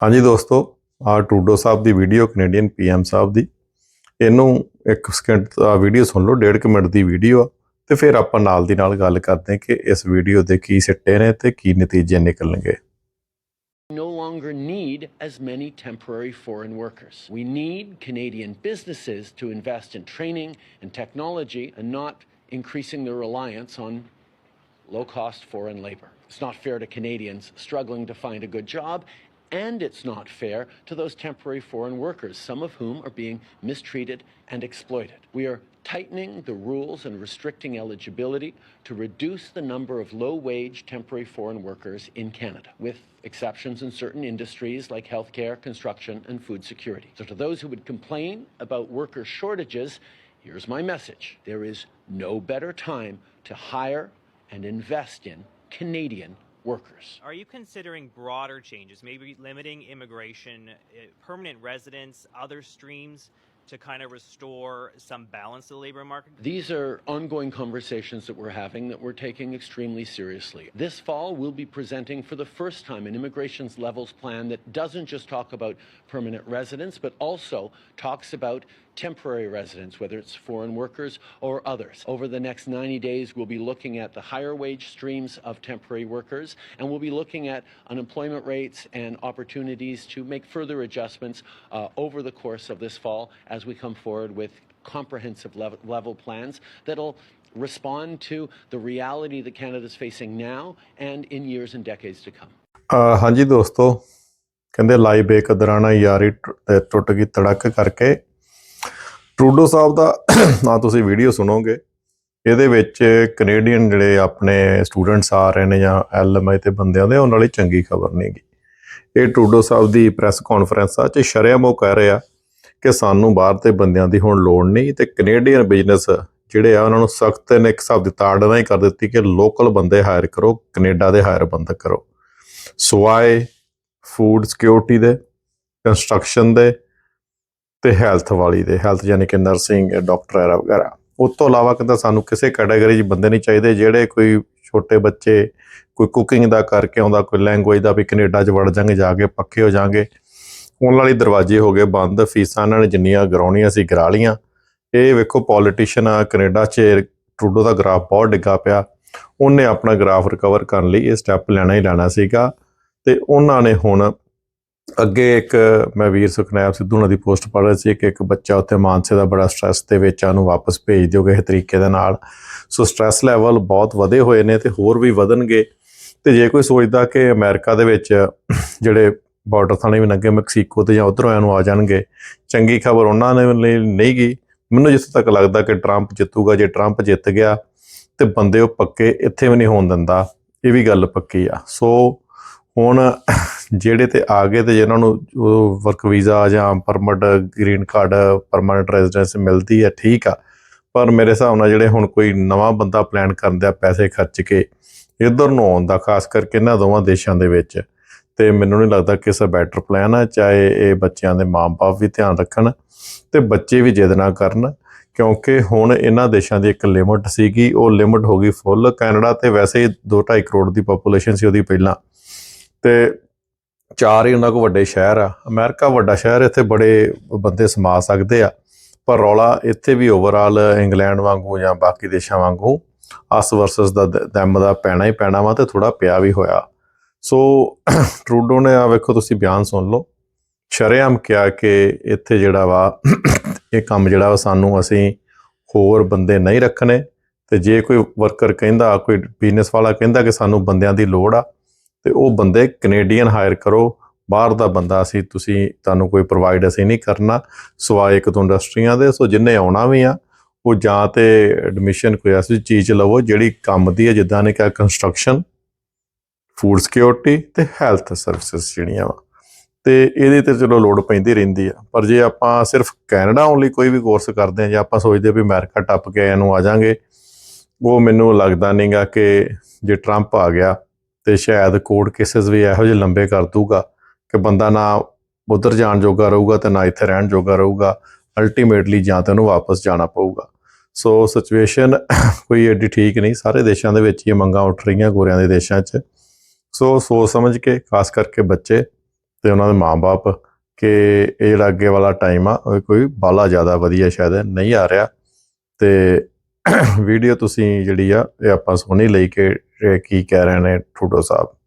ਹਾਂਜੀ ਦੋਸਤੋ ਆ ਟਰੂਡੋ ਸਾਹਿਬ ਦੀ ਵੀਡੀਓ ਕੈਨੇਡੀਅਨ ਪੀਐਮ ਸਾਹਿਬ ਦੀ ਇਹਨੂੰ ਇੱਕ ਸਕਿੰਟ ਦਾ ਵੀਡੀਓ ਸੁਣ ਲਓ ਡੇਢ ਕੁ ਮਿੰਟ ਦੀ ਵੀਡੀਓ ਆ ਤੇ ਫਿਰ ਆਪਾਂ ਨਾਲ ਦੀ ਨਾਲ ਗੱਲ ਕਰਦੇ ਹਾਂ ਕਿ ਇਸ ਵੀਡੀਓ ਦੇ ਕੀ ਸਿੱਟੇ ਨੇ ਤੇ ਕੀ ਨਤੀਜੇ ਨਿਕਲਣਗੇ no longer need as many temporary foreign workers. We need Canadian businesses to invest in training and technology and not increasing their reliance on low cost foreign labor. It's not fair to Canadians struggling to find a good job, and it's not fair to those temporary foreign workers, some of whom are being mistreated and exploited. We are tightening the rules and restricting eligibility to reduce the number of low wage temporary foreign workers in Canada, with exceptions in certain industries like healthcare, construction, and food security. So, to those who would complain about worker shortages, here's my message there is no better time to hire and invest in Canadian workers. Are you considering broader changes, maybe limiting immigration, uh, permanent residence, other streams to kind of restore some balance to the labor market? These are ongoing conversations that we're having that we're taking extremely seriously. This fall, we'll be presenting for the first time an immigration's levels plan that doesn't just talk about permanent residents, but also talks about temporary residents, whether it's foreign workers or others. Over the next 90 days, we'll be looking at the higher wage streams of temporary workers, and we'll be looking at unemployment rates and opportunities to make further adjustments uh, over the course of this fall as we come forward with comprehensive level, level plans that'll respond to the reality that Canada's facing now and in years and decades to come. ਅਹ ਹਾਂਜੀ ਦੋਸਤੋ ਕਹਿੰਦੇ ਲਾਈ ਬੇਕਦਰਾਨਾ ਯਾਰੀ to- ਤੇ ਟੁੱਟ ਗਈ ਤੜਕ ਕਰਕੇ Trudeau ਸਾਹਿਬ ਦਾ ਆ ਤੁਸੀਂ ਵੀਡੀਓ ਸੁਣੋਗੇ, ਇਹਦੇ ਵਿੱਚ ਕੈਨੇਡੀਅਨ ਜਿਹੜੇ ਆਪਣੇ ਸਟੂਡੈਂਟਸ ਆ ਰਹੇ ਨੇ ਜਾਂ ਐਲਐਮਆਈ ਤੇ ਬੰਦਿਆਂ ਦੇ, ਉਹਨਾਂ ਲਈ ਚੰਗੀ ਖਬਰ ਨਹੀਂਗੀ ਇਹ ਟਰੂਡੋ ਸਾਹਿਬ ਦੀ ਪ੍ਰੈਸ ਕਾਨਫਰੰਸ ਆ ਚ ਸ਼ਰਿਆਮ ਉਹ ਕਹਿ ਰਿਹਾ ਕਿ ਸਾਨੂੰ ਬਾਹਰ ਤੇ ਬੰਦਿਆਂ ਦੀ ਹੁਣ ਲੋੜ ਨਹੀਂ, ਤੇ ਕੈਨੇਡੀਅਨ ਬਿਜ਼ਨਸ ਜਿਹੜੇ ਆ, ਉਹਨਾਂ ਨੂੰ ਸਖਤ ਨੇ, ਇੱਕ ਹਿਸਾਬ ਦੀ ਤਾੜਨਾ ਹੀ ਕਰ ਦਿੱਤੀ ਕਿ ਲੋਕਲ ਬੰਦੇ ਹਾਇਰ ਕਰੋ ਕੈਨੇਡਾ ਦੇ ਹਾਇਰ ਬੰਦ ਕਰੋ। ਸਵਾਏ ਫੂਡ ਸਿਕਿਉਰਿਟੀ ਦੇ ਕੰਸਟਰਕਸ਼ਨ ਦੇ ਤੇ ਹੈਲਥ ਵਾਲੀ ਦੇ ਹੈਲਥ ਯਾਨੀ ਕਿ ਨਰਸਿੰਗ ਡਾਕਟਰ ਵਗੈਰਾ ਉਸ ਤੋਂ ਇਲਾਵਾ ਕਹਿੰਦਾ ਸਾਨੂੰ ਕਿਸੇ ਕੈਟਾਗਰੀ 'ਚ ਬੰਦੇ ਨਹੀਂ ਚਾਹੀਦੇ, ਜਿਹੜੇ ਕੋਈ ਛੋਟੇ ਬੱਚੇ, ਕੋਈ ਕੁਕਿੰਗ ਦਾ ਕਰਕੇ ਆਉਂਦਾ, ਕੋਈ ਲੈਂਗੁਏਜ ਦਾ ਵੀ ਕੈਨੇਡਾ 'ਚ ਵੜ ਜਾਣਗੇ, ਜਾ ਕੇ ਪੱਕੇ ਹੋ ਜਾਣਗੇ। ਉਹਨਾਂ ਲਈ ਦਰਵਾਜ਼ੇ ਹੋ ਗਏ ਬੰਦ, ਫੀਸਾਂ ਇਹਨਾਂ ਨੇ ਜਿੰਨੀਆਂ ਗਰਾਉਣੀਆਂ ਸੀ ਗਰਾ ਲੀਆਂ ਇਹ ਵੇਖੋ ਪੋਲੀਟੀਸ਼ੀਅਨ ਆ, ਕੈਨੇਡਾ 'ਚ ਟਰੂਡੋ ਦਾ ਗ੍ਰਾਫ ਬਹੁਤ ਡਿੱਗਾ ਪਿਆ। ਉਹਨੇ ਆਪਣਾ ਗ੍ਰਾਫ ਰਿਕਵਰ ਕਰਨ ਲਈ ਇਹ ਸਟੈਪ ਲੈਣਾ ਹੀ ਲੈਣਾ ਸੀਗਾ। ਤੇ ਉਹਨਾਂ ਨੇ ਹੁਣ ਅੱਗੇ ਇੱਕ ਮੈਂ ਵੀਰ ਸੁਖਨੈਬ ਸਿੱਧੂ ਉਹਨਾਂ ਦੀ ਪੋਸਟ ਪੜ੍ਹ ਰਿਹਾ ਸੀ ਕਿ ਇੱਕ ਬੱਚਾ ਉੱਥੇ ਮਾਨਸੇ ਦਾ ਬੜਾ ਸਟ੍ਰੈਸ ਦੇ ਵਿੱਚ ਆ, ਉਹਨੂੰ ਵਾਪਸ ਭੇਜ ਦਿਓ ਕਿਸੇ ਤਰੀਕੇ ਦੇ ਨਾਲ। ਸੋ ਸਟ੍ਰੈਸ ਲੈਵਲ ਬਹੁਤ ਵਧੇ ਹੋਏ ਨੇ ਤੇ ਹੋਰ ਵੀ ਵਧਣਗੇ। ਤੇ ਜੇ ਕੋਈ ਸੋਚਦਾ ਕਿ ਅਮਰੀਕਾ ਦੇ ਵਿੱਚ ਜਿਹੜੇ ਬਾਰਡਰ ਥਾਣੇ ਵੀ ਲੰਘੇ ਮੈਕਸੀਕੋ ਤੇ ਜਾਂ ਉਧਰੋਂ ਆਇਆ ਨੂੰ ਆ ਜਾਣਗੇ, ਚੰਗੀ ਖਬਰ ਉਹਨਾਂ ਨੇ ਲਈ ਨਹੀਂ ਗਈ। ਮੈਨੂੰ ਜਿੱਥੇ ਤੱਕ ਲੱਗਦਾ ਕਿ ਟਰੰਪ ਜਿੱਤੂਗਾ, ਜੇ ਟਰੰਪ ਜਿੱਤ ਗਿਆ ਤੇ ਬੰਦੇ ਉਹ ਪੱਕੇ ਇੱਥੇ ਵੀ ਨਹੀਂ ਹੋਣ ਦਿੰਦਾ। ਇਹ ਵੀ ਗੱਲ ਪੱਕੀ ਆ। ਸੋ ਹੁਣ ਜਿਹੜੇ ਤੇ ਆ ਗਏ ਤੇ ਜਿਹਨਾਂ ਨੂੰ ਵਰਕ ਵੀਜ਼ਾ ਜਾਂ permit, green card, permanent residence ਮਿਲਦੀ ਹੈ, ਠੀਕ ਆ। ਪਰ ਮੇਰੇ ਹਿਸਾਬ ਨਾਲ ਜਿਹੜੇ ਹੁਣ ਕੋਈ ਨਵਾਂ ਬੰਦਾ ਪਲਾਨ ਕਰਨ ਦਾ ਪੈਸੇ ਖਰਚ ਕੇ, ਇੱਧਰ ਨੂੰ ਆਉਣ ਦਾ, ਖਾਸ ਕਰਕੇ ਇਹਨਾਂ ਦੋਵਾਂ ਦੇਸ਼ਾਂ ਦੇ ਵਿੱਚ, ਤੇ ਮੈਨੂੰ ਨਹੀਂ ਲੱਗਦਾ ਕਿ ਇਸ ਬੈਟਰ ਪਲਾਨ ਆ, ਚਾਹੇ ਇਹ ਬੱਚਿਆਂ ਦੇ ਮਾਪੇ ਵੀ ਧਿਆਨ ਰੱਖਣ ਤੇ ਬੱਚੇ ਵੀ ਜਿੱਦ ਨਾ ਕਰਨ, ਕਿਉਂਕਿ ਹੁਣ ਇਹਨਾਂ ਦੇਸ਼ਾਂ ਦੀ ਇੱਕ ਲਿਮਟ ਸੀਗੀ, ਉਹ ਲਿਮਟ ਹੋ ਗਈ ਫੁੱਲ ਕੈਨੇਡਾ ਤੇ ਵੈਸੇ ਹੀ 2.5 ਕਰੋੜ ਦੀ ਪੋਪੂਲੇਸ਼ਨ ਸੀ ਉਹਦੀ ਪਹਿਲਾਂ। ਤੇ ਚਾਰ ਹੀ ਉਹਨਾਂ ਕੋ ਵੱਡੇ ਸ਼ਹਿਰ ਆ। ਅਮਰੀਕਾ ਵੱਡਾ ਸ਼ਹਿਰ, ਇੱਥੇ ਬੜੇ ਬੰਦੇ ਸਮਾ ਸਕਦੇ ਆ, ਪਰ ਰੌਲਾ ਇੱਥੇ ਵੀ ਓਵਰਆਲ ਇੰਗਲੈਂਡ ਵਾਂਗੂ ਜਾਂ ਬਾਕੀ ਦੇਸ਼ਾਂ ਵਾਂਗੂ ਅਸ ਵਰਸਸ ਦਾ ਦਮ ਦਾ ਪੈਣਾ ਹੀ ਪੈਣਾ ਵਾ ਤੇ ਥੋੜਾ ਪਿਆ ਵੀ ਹੋਇਆ। ਸੋ ਟਰੂਡੋ ਨੇ ਆ ਵੇਖੋ ਤੁਸੀਂ ਬਿਆਨ ਸੁਣ ਲਓ। ਸ਼ਰੇਆਮ ਕਿਹਾ ਕਿ ਇੱਥੇ ਜਿਹੜਾ ਵਾ, ਇਹ ਕੰਮ ਜਿਹੜਾ ਵਾ ਸਾਨੂੰ ਅਸੀਂ ਹੋਰ ਬੰਦੇ ਨਹੀਂ ਰੱਖਣੇ ਤੇ ਜੇ ਕੋਈ ਵਰਕਰ ਕਹਿੰਦਾ, ਕੋਈ ਬਿਜ਼ਨਸ ਵਾਲਾ ਕਹਿੰਦਾ ਕਿ ਸਾਨੂੰ ਬੰਦਿਆਂ ਦੀ ਲੋੜ ਆ ਤੇ ਉਹ ਬੰਦੇ ਕੈਨੇਡੀਅਨ ਹਾਇਰ ਕਰੋ, ਬਾਹਰ ਦਾ ਬੰਦਾ ਅਸੀਂ, ਤੁਸੀਂ, ਤੁਹਾਨੂੰ ਕੋਈ ਪ੍ਰੋਵਾਈਡ ਅਸੀਂ ਨਹੀਂ ਕਰਨਾ, ਸਵਾਏ ਇੱਕ ਤੋਂ ਇੰਡਸਟਰੀਆਂ ਦੇ, ਸੋ ਜਿੰਨੇ ਆਉਣਾ ਵੀ ਆ, ਉਹ ਜਾਂ ਤੇ ਐਡਮਿਸ਼ਨ ਕੋਈ ਐਸੀ ਚੀਜ਼ ਲਵੋ ਜਿਹੜੀ ਕੰਮ ਦੀ ਹੈ, ਜਿੱਦਾਂ ਨੇ ਕਿਹਾ ਕੰਸਟਰਕਸ਼ਨ ਫੂਡ ਸਿਕਿਉਰਿਟੀ ਤੇ ਹੈਲਥ ਸਰਵਿਸਿਜ਼ ਜਿਹੜੀਆਂ ਵਾ। ਤੇ ਇਹਦੇ ਤੇ ਚਲੋ ਲੋਡ ਪੈਂਦੀ ਰਹਿੰਦੀ ਆ। ਪਰ ਜੇ ਆਪਾਂ ਸਿਰਫ ਕੈਨੇਡਾ ਆਉਣ ਲਈ ਕੋਈ ਵੀ ਕੋਰਸ ਕਰਦੇ ਆ ਜਾਂ ਆਪਾਂ ਸੋਚਦੇ ਵੀ ਅਮਰੀਕਾ ਟੱਪ ਕੇ ਇਹਨੂੰ ਆ ਜਾਾਂਗੇ, ਉਹ ਮੈਨੂੰ ਲੱਗਦਾ ਨਹੀਂਗਾ ਕਿ ਜੇ ਟਰੰਪ ਆ ਗਿਆ ਤੇ ਸ਼ਾਇਦ ਕੋਰਟ ਕੇਸਸ ਵੀ ਇਹੋ ਜਿਹੇ ਲੰਬੇ ਕਰ ਦੂਗਾ ਕਿ ਬੰਦਾ ਨਾ ਉਧਰ ਜਾਣ ਜੋਗਾ ਰਹੂਗਾ ਤੇ ਨਾ ਇੱਥੇ ਰਹਿਣ ਜੋਗਾ ਰਹੂਗਾ ਅਲਟੀਮੇਟਲੀ ਜਾਂ ਤਾਂ ਉਹਨੂੰ ਵਾਪਸ ਜਾਣਾ ਪਊਗਾ। ਸੋ ਸਿਚੁਏਸ਼ਨ ਕੋਈ ਐਡੀ ਠੀਕ ਨਹੀਂ, ਸਾਰੇ ਦੇਸ਼ਾਂ ਦੇ ਵਿੱਚ ਹੀ ਇਹ ਮੰਗਾਂ ਉੱਠ ਰਹੀਆਂ ਗੋਰਿਆਂ ਦੇ ਦੇਸ਼ਾਂ 'ਚ। ਸੋ ਸੋਚ ਸਮਝ ਕੇ, ਖਾਸ ਕਰਕੇ ਬੱਚੇ ਤੇ ਉਹਨਾਂ ਦੇ ਮਾਪੇ ਕਿ ਇਹ ਜਿਹੜਾ ਅੱਗੇ ਵਾਲਾ ਟਾਈਮ ਆ, ਉਹ ਕੋਈ ਬਾਲਾ ਜ਼ਿਆਦਾ ਵਧੀਆ ਸ਼ਾਇਦ ਨਹੀਂ ਆ ਰਿਹਾ ਤੇ ਵੀਡੀਓ ਤੁਸੀਂ ਜਿਹੜੀ ਆ ਇਹ ਆਪਾਂ ਸੁਣੀ ਲਈ ਕਿ, ਇਹ ਕੀ ਕਹਿ ਰਹੇ ਨੇ, ਠੂਡੋ ਸਾਹਿਬ?